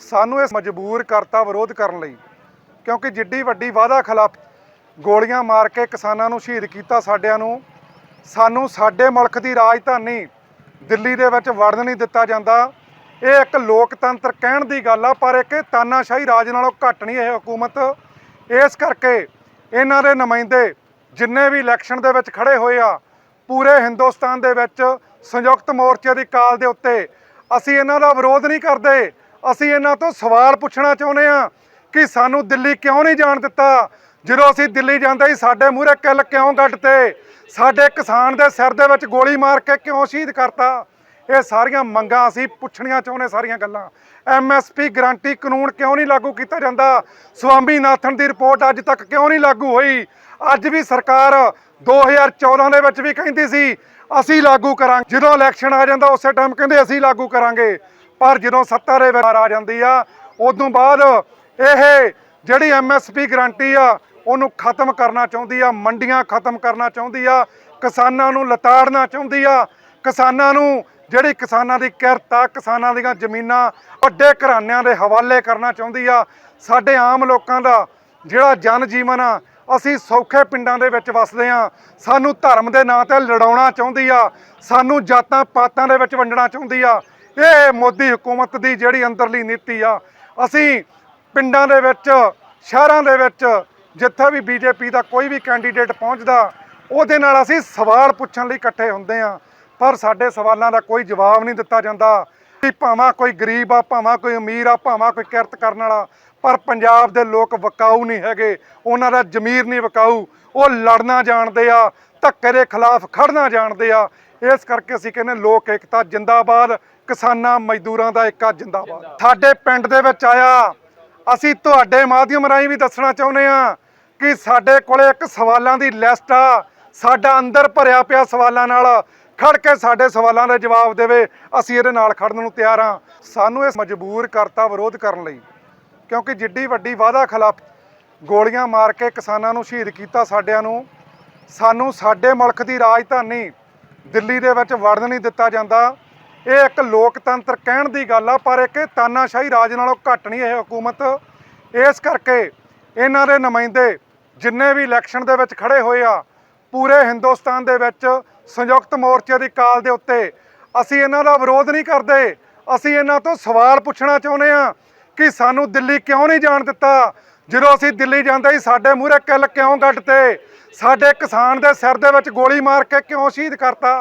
ਸਾਨੂੰ ਇਸ ਮਜਬੂਰ ਕਰਤਾ ਵਿਰੋਧ ਕਰਨ ਲਈ, ਕਿਉਂਕਿ ਜਿੱਡੀ ਵੱਡੀ ਵਾਅਦਾ ਖਿਲਾਫ ਗੋਲੀਆਂ ਮਾਰ ਕੇ ਕਿਸਾਨਾਂ ਨੂੰ ਸ਼ਹੀਦ ਕੀਤਾ ਸਾਡਿਆਂ ਨੂੰ, ਸਾਨੂੰ ਸਾਡੇ ਮੁਲਕ ਦੀ ਰਾਜਧਾਨੀ ਦਿੱਲੀ ਦੇ ਵਿੱਚ ਵੜਨ ਨਹੀਂ ਦਿੱਤਾ ਜਾਂਦਾ। ਇਹ ਇੱਕ ਲੋਕਤੰਤਰ ਕਹਿਣ ਦੀ ਗੱਲ ਆ, ਪਰ ਇੱਕ ਤਾਨਾਸ਼ਾਹੀ ਰਾਜ ਨਾਲੋਂ ਘੱਟ ਨਹੀਂ ਇਹ ਹਕੂਮਤ। ਇਸ ਕਰਕੇ ਇਹਨਾਂ ਦੇ ਨੁਮਾਇੰਦੇ ਜਿੰਨੇ ਵੀ ਇਲੈਕਸ਼ਨ ਦੇ ਵਿੱਚ ਖੜੇ ਹੋਏ ਆ, ਪੂਰੇ ਹਿੰਦੁਸਤਾਨ ਦੇ ਵਿੱਚ ਸੰਯੁਕਤ ਮੋਰਚੇ ਦੀ ਕਾਲ ਦੇ ਉੱਤੇ ਅਸੀਂ ਇਹਨਾਂ ਦਾ ਵਿਰੋਧ ਨਹੀਂ ਕਰਦੇ। ਅਸੀਂ ਇਹਨਾਂ ਤੋਂ ਸਵਾਲ ਪੁੱਛਣਾ ਚਾਹੁੰਦੇ ਆ ਕਿ ਸਾਨੂੰ ਦਿੱਲੀ ਕਿਉਂ ਨਹੀਂ ਜਾਣ ਦਿੱਤਾ? ਜਦੋਂ ਅਸੀਂ ਦਿੱਲੀ ਜਾਂਦੇ ਸੀ, ਸਾਡੇ ਮੂਹਰੇ ਕਿੱਲ ਕਿਉਂ ਗੱਡਤੇ ਸਾਡੇ ਕਿਸਾਨ ਦੇ ਸਿਰ ਦੇ ਵਿੱਚ ਗੋਲੀ ਮਾਰ ਕੇ ਕਿਉਂ ਸ਼ਹੀਦ ਕਰਤਾ? ਇਹ ਸਾਰੀਆਂ ਮੰਗਾਂ ਅਸੀਂ ਪੁੱਛਣੀਆਂ ਚਾਹੁੰਦੇ ਸਾਰੀਆਂ ਗੱਲਾਂ। ਐਮਐਸਪੀ ਗਰੰਟੀ ਕਾਨੂੰਨ ਕਿਉਂ ਨਹੀਂ ਲਾਗੂ ਕੀਤਾ ਜਾਂਦਾ? ਸਵਾਮੀਨਾਥਨ ਦੀ ਰਿਪੋਰਟ ਅੱਜ ਤੱਕ ਕਿਉਂ ਨਹੀਂ ਲਾਗੂ ਹੋਈ? ਅੱਜ ਵੀ ਸਰਕਾਰ 2014 ਦੇ ਵਿੱਚ ਵੀ ਕਹਿੰਦੀ ਸੀ, ਅਸੀਂ ਲਾਗੂ ਕਰਾਂਗੇ। ਜਦੋਂ ਇਲੈਕਸ਼ਨ ਆ ਜਾਂਦਾ, ਉਸੇ ਟਾਈਮ ਕਹਿੰਦੇ ਅਸੀਂ ਲਾਗੂ ਕਰਾਂਗੇ। ਪਰ ਜਦੋਂ ਸੱਤਾ ਦੇ ਵਿੱਚ ਆ ਜਾਂਦੀ ਆ, ਉਦੋਂ ਬਾਅਦ ਇਹ ਜਿਹੜੀ ਐਮਐਸਪੀ ਗਰੰਟੀ ਆ, ਉਹਨੂੰ ਖਤਮ ਕਰਨਾ ਚਾਹੁੰਦੀ ਆ, ਮੰਡੀਆਂ ਖਤਮ ਕਰਨਾ ਚਾਹੁੰਦੀ ਆ, ਕਿਸਾਨਾਂ ਨੂੰ ਲਤਾੜਨਾ ਚਾਹੁੰਦੀ ਆ, ਕਿਸਾਨਾਂ ਨੂੰ ਜਿਹੜੀ ਕਿਸਾਨਾਂ ਦੀ ਕਿਰਤ ਆ, ਕਿਸਾਨਾਂ ਦੀਆਂ ਜ਼ਮੀਨਾਂ ਵੱਡੇ ਘਰਾਣਿਆਂ ਦੇ ਹਵਾਲੇ ਕਰਨਾ ਚਾਹੁੰਦੀ ਆ। ਸਾਡੇ ਆਮ ਲੋਕਾਂ ਦਾ ਜਿਹੜਾ ਜਨ ਜੀਵਨ ਆ, ਅਸੀਂ ਸੌਖੇ ਪਿੰਡਾਂ ਦੇ ਵਿੱਚ ਵਸਦੇ ਆ। ਸਾਨੂੰ ਧਰਮ ਦੇ ਨਾਂ ਤੇ ਲੜਾਉਣਾ ਚਾਹੁੰਦੀ ਆ, ਸਾਨੂੰ ਜਾਤਾਂ ਪਾਤਾਂ ਦੇ ਵਿੱਚ ਵੰਡਣਾ ਚਾਹੁੰਦੀ ਆ। ਇਹ ਮੋਦੀ ਹਕੂਮਤ ਦੀ ਜਿਹੜੀ ਅੰਦਰਲੀ ਨੀਤੀ ਆ, ਅਸੀਂ ਪਿੰਡਾਂ ਦੇ ਵਿੱਚ, ਸ਼ਹਿਰਾਂ ਦੇ ਵਿੱਚ ਜਿੱਥੇ ਵੀ ਬੀਜੇਪੀ ਦਾ ਕੋਈ ਵੀ ਕੈਂਡੀਡੇਟ ਪਹੁੰਚਦਾ, ਉਹਦੇ ਨਾਲ ਅਸੀਂ ਸਵਾਲ ਪੁੱਛਣ ਲਈ ਇਕੱਠੇ ਹੁੰਦੇ ਆ। ਪਰ ਸਾਡੇ ਸਵਾਲਾਂ ਦਾ ਕੋਈ ਜਵਾਬ ਨਹੀਂ ਦਿੱਤਾ ਜਾਂਦਾ। ਕਿ ਭਾਵੇਂ ਕੋਈ ਗਰੀਬ ਆ, ਭਾਵੇਂ ਕੋਈ ਅਮੀਰ ਆ, ਭਾਵੇਂ ਕੋਈ ਕਿਰਤ ਕਰਨ ਵਾਲਾ, ਪਰ ਪੰਜਾਬ ਦੇ ਲੋਕ ਵਕਾਊ ਨਹੀਂ ਹੈਗੇ। ਉਹਨਾਂ ਦਾ ਜ਼ਮੀਰ ਨਹੀਂ ਵਕਾਊ। ਉਹ ਲੜਨਾ ਜਾਣਦੇ ਆ, ਧੱਕੇ ਦੇ ਖਿਲਾਫ ਖੜਨਾ ਜਾਣਦੇ ਆ। ਇਸ ਕਰਕੇ ਅਸੀਂ ਕਹਿੰਦੇ ਲੋਕ ਏਕਤਾ ਜਿੰਦਾਬਾਦ ਕਿਸਾਨਾਂ ਮਜ਼ਦੂਰਾਂ ਦਾ ਏਕਾ ਜਿੰਦਾਬਾਦ। ਸਾਡੇ ਪਿੰਡ ਦੇ ਵਿੱਚ ਆਇਆ। ਅਸੀਂ ਤੁਹਾਡੇ ਮਾਧਿਅਮ ਰਾਹੀਂ ਵੀ ਦੱਸਣਾ ਚਾਹੁੰਦੇ ਆ ਕਿ ਸਾਡੇ ਕੋਲੇ ਇੱਕ ਸਵਾਲਾਂ ਦੀ ਲਿਸਟ ਆ। ਸਾਡਾ ਅੰਦਰ ਭਰਿਆ ਪਿਆ ਸਵਾਲਾਂ ਨਾਲ ਖੜ ਕੇ ਸਾਡੇ ਸਵਾਲਾਂ ਦੇ ਜਵਾਬ ਦੇਵੇ। ਅਸੀਂ ਇਹਦੇ ਨਾਲ ਖੜਨ ਨੂੰ ਤਿਆਰ ਆ ਸਾਨੂੰ ਇਸ ਮਜਬੂਰ ਕਰਤਾ ਵਿਰੋਧ ਕਰਨ ਲਈ ਕਿਉਂਕਿ ਜਿੱਡੀ ਵੱਡੀ ਵਾਅਦਾ ਖਿਲਾਫ ਗੋਲੀਆਂ ਮਾਰ ਕੇ ਕਿਸਾਨਾਂ ਨੂੰ ਸ਼ਹੀਦ ਕੀਤਾ ਸਾਡਿਆਂ ਨੂੰ ਸਾਨੂੰ ਸਾਡੇ ਮੁਲਕ ਦੀ ਰਾਜਧਾਨੀ ਦਿੱਲੀ ਦੇ ਵਿੱਚ ਵੜਨ ਨਹੀਂ ਦਿੱਤਾ ਜਾਂਦਾ। ਇਹ ਇੱਕ ਲੋਕਤੰਤਰ ਕਹਿਣ ਦੀ ਗੱਲ ਆ, ਪਰ ਇੱਕ ਤਾਨਾਸ਼ਾਹੀ ਰਾਜ ਨਾਲੋਂ ਘੱਟ ਨਹੀਂ ਇਹ ਹਕੂਮਤ। ਇਸ ਕਰਕੇ ਇਹਨਾਂ ਦੇ ਨੁਮਾਇੰਦੇ ਜਿੰਨੇ ਵੀ ਇਲੈਕਸ਼ਨ ਦੇ ਵਿੱਚ ਖੜੇ ਹੋਏ ਆ, ਪੂਰੇ ਹਿੰਦੁਸਤਾਨ ਦੇ ਵਿੱਚ ਸੰਯੁਕਤ ਮੋਰਚੇ ਦੀ ਕਾਲ ਦੇ ਉੱਤੇ ਅਸੀਂ ਇਹਨਾਂ ਦਾ ਵਿਰੋਧ ਨਹੀਂ ਕਰਦੇ। ਅਸੀਂ ਇਹਨਾਂ ਤੋਂ ਸਵਾਲ ਪੁੱਛਣਾ ਚਾਹੁੰਦੇ ਆ ਕਿ ਸਾਨੂੰ ਦਿੱਲੀ ਕਿਉਂ ਨਹੀਂ ਜਾਣ ਦਿੱਤਾ? ਜਦੋਂ ਅਸੀਂ ਦਿੱਲੀ ਜਾਂਦੇ ਸੀ, ਸਾਡੇ ਮੂਹਰੇ ਕਿੱਲ ਕਿਉਂ ਗੱਡਤੇ ਸਾਡੇ ਕਿਸਾਨ ਦੇ ਸਿਰ ਦੇ ਵਿੱਚ ਗੋਲੀ ਮਾਰ ਕੇ ਕਿਉਂ ਸ਼ਹੀਦ ਕਰਤਾ?